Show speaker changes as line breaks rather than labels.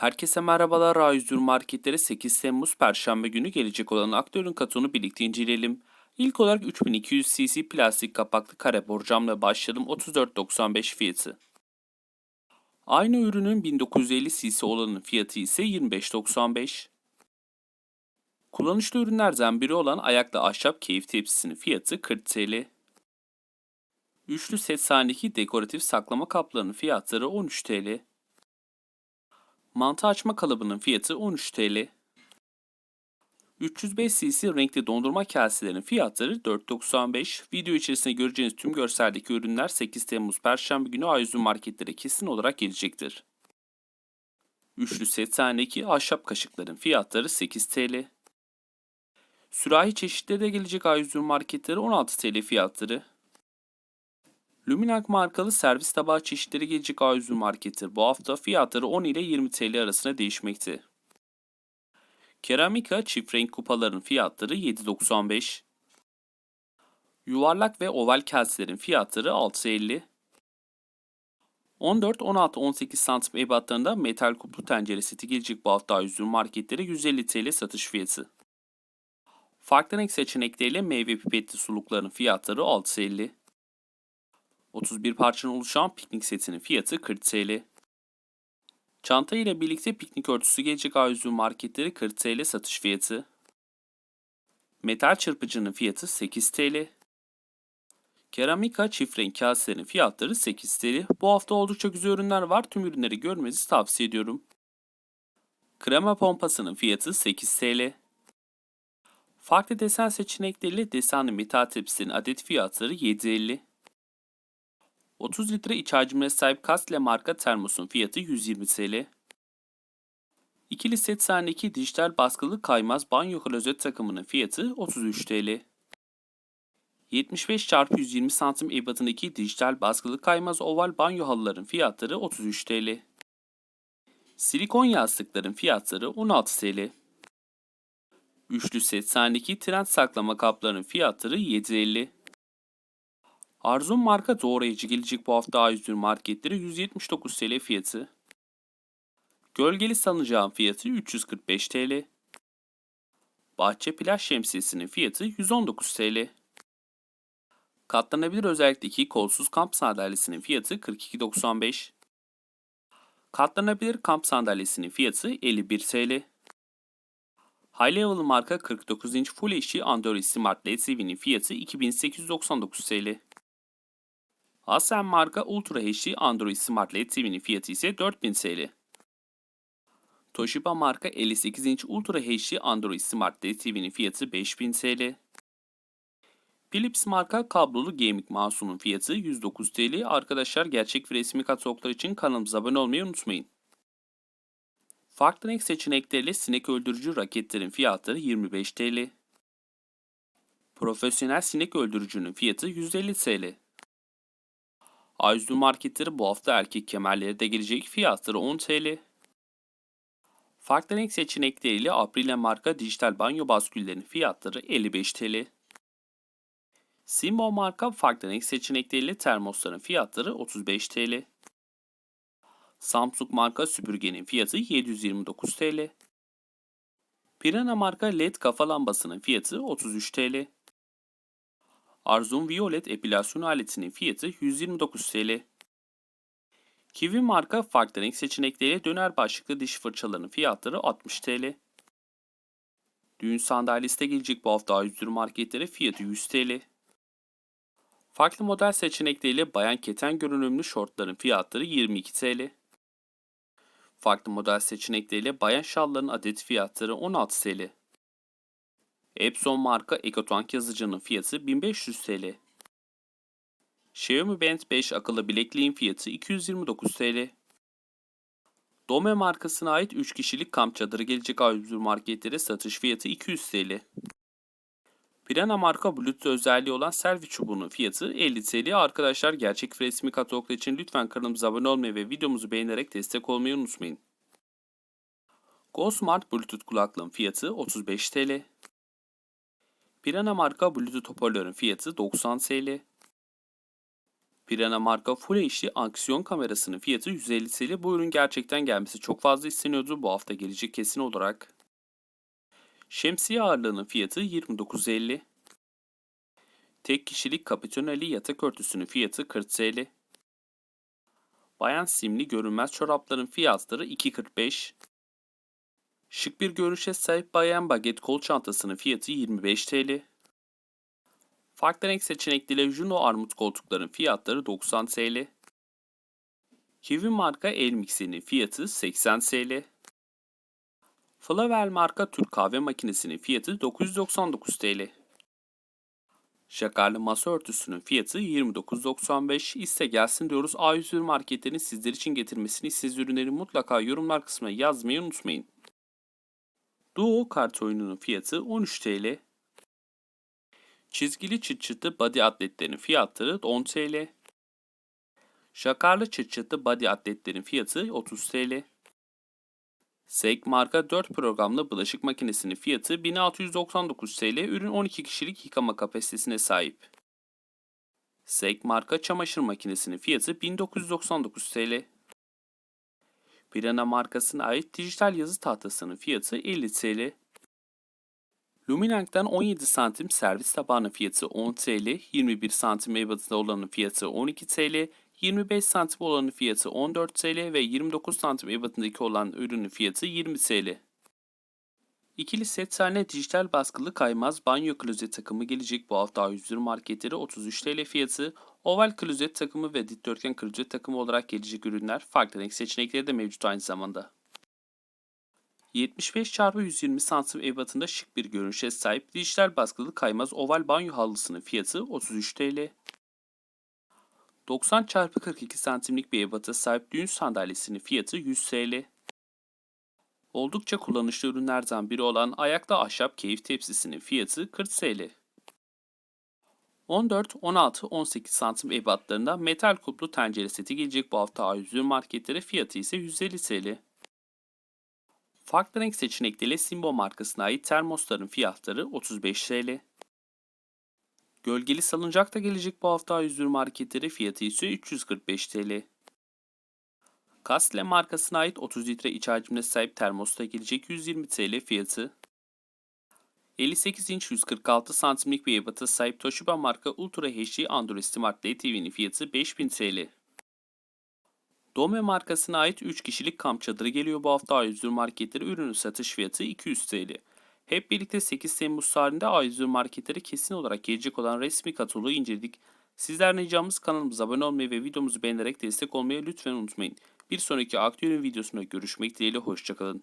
Herkese merhabalar. A101 marketlere 8 Temmuz Perşembe günü gelecek olan aktörün katonu birlikte inceleyelim. İlk olarak 3200 cc plastik kapaklı kare borcamla başladım 34.95 fiyatı. Aynı ürünün 1950 cc olanın fiyatı ise 25.95. Kullanışlı ürünlerden biri olan ayaklı ahşap keyif tepsisinin fiyatı 40 TL. Üçlü set sahnedeki dekoratif saklama kaplarının fiyatları 13 TL. Mantı açma kalıbının fiyatı 13 TL. 305 cc renkli dondurma kaselerinin fiyatları 4.95. Video içerisinde göreceğiniz tüm görseldeki ürünler 8 Temmuz Perşembe günü A101 marketlere kesin olarak gelecektir. Üçlü set sahnedeki ahşap kaşıkların fiyatları 8 TL. Sürahi çeşitleri de gelecek A101 marketlere 16 TL fiyatları. Luminac markalı servis tabağı çeşitleri gelecek A101 markettir. Bu hafta fiyatları 10 ile 20 TL arasında değişmekte. Keramika çift renk kupaların fiyatları 7.95. Yuvarlak ve oval kaselerin fiyatları 6.50. 14, 16, 18 santim ebatlarında metal kuplu tencere seti gelecek bu hafta A101 marketlere 150 TL satış fiyatı. Farklı renk seçenekleriyle meyve pipetli sulukların fiyatları 6.50. 31 parçadan oluşan piknik setinin fiyatı 40 TL. Çanta ile birlikte piknik örtüsü gelecek A101 marketleri 40 TL satış fiyatı. Metal çırpıcının fiyatı 8 TL. Keramika çift renk kaselerin fiyatları 8 TL. Bu hafta oldukça güzel ürünler var. Tüm ürünleri görmenizi tavsiye ediyorum. Krema pompasının fiyatı 8 TL. Farklı desen seçenekleriyle desenli metal tepsinin adet fiyatları 7.50. 30 litre iç hacmine sahip Kastle marka termosun fiyatı 120 TL. İkili set sahnedeki dijital baskılı kaymaz banyo klozet takımının fiyatı 33 TL. 75 x 120 santim ebatındaki dijital baskılı kaymaz oval banyo halıların fiyatları 33 TL. Silikon yastıkların fiyatları 16 TL. Üçlü set sahnedeki trend saklama kaplarının fiyatları 7.50. Arzum marka doğrayıcı gelecek bu hafta A101 marketleri 179 TL fiyatı. Gölgeli salıncağın fiyatı 345 TL. Bahçe plaj şemsiyesinin fiyatı 119 TL. Katlanabilir özellikteki kolsuz kamp sandalyesinin fiyatı 42.95. Katlanabilir kamp sandalyesinin fiyatı 51 TL. High Level marka 49 inç Full HD Android Smart LED TV'nin fiyatı 2899 TL. Asen marka Ultra HD Android Smart LED TV'nin fiyatı ise 4000 TL. Toshiba marka 58 inç Ultra HD Android Smart LED TV'nin fiyatı 5000 TL. Philips marka kablolu gaming mouse'unun fiyatı 109 TL. Arkadaşlar gerçek ve resmi kataloglar için kanalımıza abone olmayı unutmayın. Farklı renk seçenekleriyle sinek öldürücü raketlerin fiyatları 25 TL. Profesyonel sinek öldürücünün fiyatı 150 TL. A101 marketleri bu hafta erkek kemerleri de gelecek fiyatları 10 TL. Farklı renk seçenekleriyle Aprile marka dijital banyo basküllerinin fiyatları 55 TL. Simbo marka farklı renk seçenekleriyle termosların fiyatları 35 TL. Samsung marka süpürgenin fiyatı 729 TL. Pirana marka LED kafa lambasının fiyatı 33 TL. Arzum Violet epilasyon aletinin fiyatı 129 TL. Kiwi marka farklı renk seçenekleriyle döner başlıklı diş fırçalarının fiyatları 60 TL. Düğün sandalyesi de gelecek bu hafta A101 marketlere fiyatı 100 TL. Farklı model seçenekleriyle bayan keten görünümlü şortların fiyatları 22 TL. Farklı model seçenekleriyle bayan şalların adet fiyatları 16 TL. Epson marka EcoTank yazıcının fiyatı 1500 TL. Xiaomi Band 5 akıllı bilekliğin fiyatı 229 TL. Dome markasına ait 3 kişilik kamp çadırı gelecek A101 marketlere satış fiyatı 200 TL. Pirana marka Bluetooth özelliği olan selfie çubuğunun fiyatı 50 TL. Arkadaşlar gerçek ve resmi kataloglar için lütfen kanalımıza abone olmayı ve videomuzu beğenerek destek olmayı unutmayın. Go Smart Bluetooth kulaklığın fiyatı 35 TL. Pirana marka Bluetooth hoparlörün fiyatı 90 TL. Pirana marka Full HD aksiyon kamerasının fiyatı 150 TL. Bu ürün gerçekten gelmesi çok fazla isteniyordu. Bu hafta gelecek kesin olarak. Şemsiye ağırlığının fiyatı 29.50. Tek kişilik kapitoneli yatak örtüsünün fiyatı 40 TL. Bayan simli görünmez çorapların fiyatları 2.45. Şık bir görünüşe sahip bayan baget kol çantasının fiyatı 25 TL. Farklı renk seçenekleriyle Juno armut koltukların fiyatları 90 TL. Kiwi marka el mikserinin fiyatı 80 TL. Flavel marka Türk kahve makinesinin fiyatı 999 TL. Şakarlı masa örtüsünün fiyatı 29.95. İste gelsin diyoruz. A101 marketlerin sizler için getirmesini siz ürünleri mutlaka yorumlar kısmına yazmayı unutmayın. Duo kart oyununun fiyatı 13 TL. Çizgili çıt çıtlı body atletlerin fiyatları 10 TL. Şakarlı çıt çıtlı body atletlerin fiyatı 30 TL. Sek marka 4 programlı bulaşık makinesinin fiyatı 1699 TL. Ürün 12 kişilik yıkama kapasitesine sahip. Sek marka çamaşır makinesinin fiyatı 1999 TL. Pirana markasına ait dijital yazı tahtasının fiyatı 50 TL. Luminank'tan 17 santim servis tabağının fiyatı 10 TL, 21 santim ebatında olanın fiyatı 12 TL, 25 santim olanın fiyatı 14 TL ve 29 santim ebatındaki olan ürünün fiyatı 20 TL. İkili set tane dijital baskılı kaymaz banyo klozet takımı gelecek bu hafta A101 marketleri 33 TL fiyatı, oval klozet takımı ve dikdörtgen klozet takımı olarak gelecek ürünler farklı renk seçenekleri de mevcut aynı zamanda. 75 x 120 santim ebatında şık bir görünüşe sahip dijital baskılı kaymaz oval banyo halısının fiyatı 33 TL. 90 x 42 santimlik bir ebata sahip düğün sandalyesinin fiyatı 100 TL. Oldukça kullanışlı ürünlerden biri olan ayakta ahşap keyif tepsisinin fiyatı 40 TL. 14, 16, 18 santim ebatlarında metal kuplu tencere seti gelecek bu hafta A101 marketlere fiyatı ise 150 TL. Farklı renk seçenekleriyle Simbo markasına ait termosların fiyatları 35 TL. Gölgeli salıncak da gelecek bu hafta A101 marketlere fiyatı ise 345 TL. Kastle markasına ait 30 litre iç hacmine sahip termosta gelecek 120 TL fiyatı. 58 inç 146 santimlik bir ebata sahip Toshiba marka Ultra HD Android Smart LED TV'nin fiyatı 5000 TL. Dome markasına ait 3 kişilik kamp çadırı geliyor bu hafta A101 marketleri ürünün satış fiyatı 200 TL. Hep birlikte 8 Temmuz tarihinde A101 marketlere kesin olarak gelecek olan resmi kataloğu inceledik. Sizler ricamız kanalımıza abone olmayı ve videomuzu beğenerek destek olmayı lütfen unutmayın. Bir sonraki aktüel videosunda görüşmek dileğiyle hoşçakalın.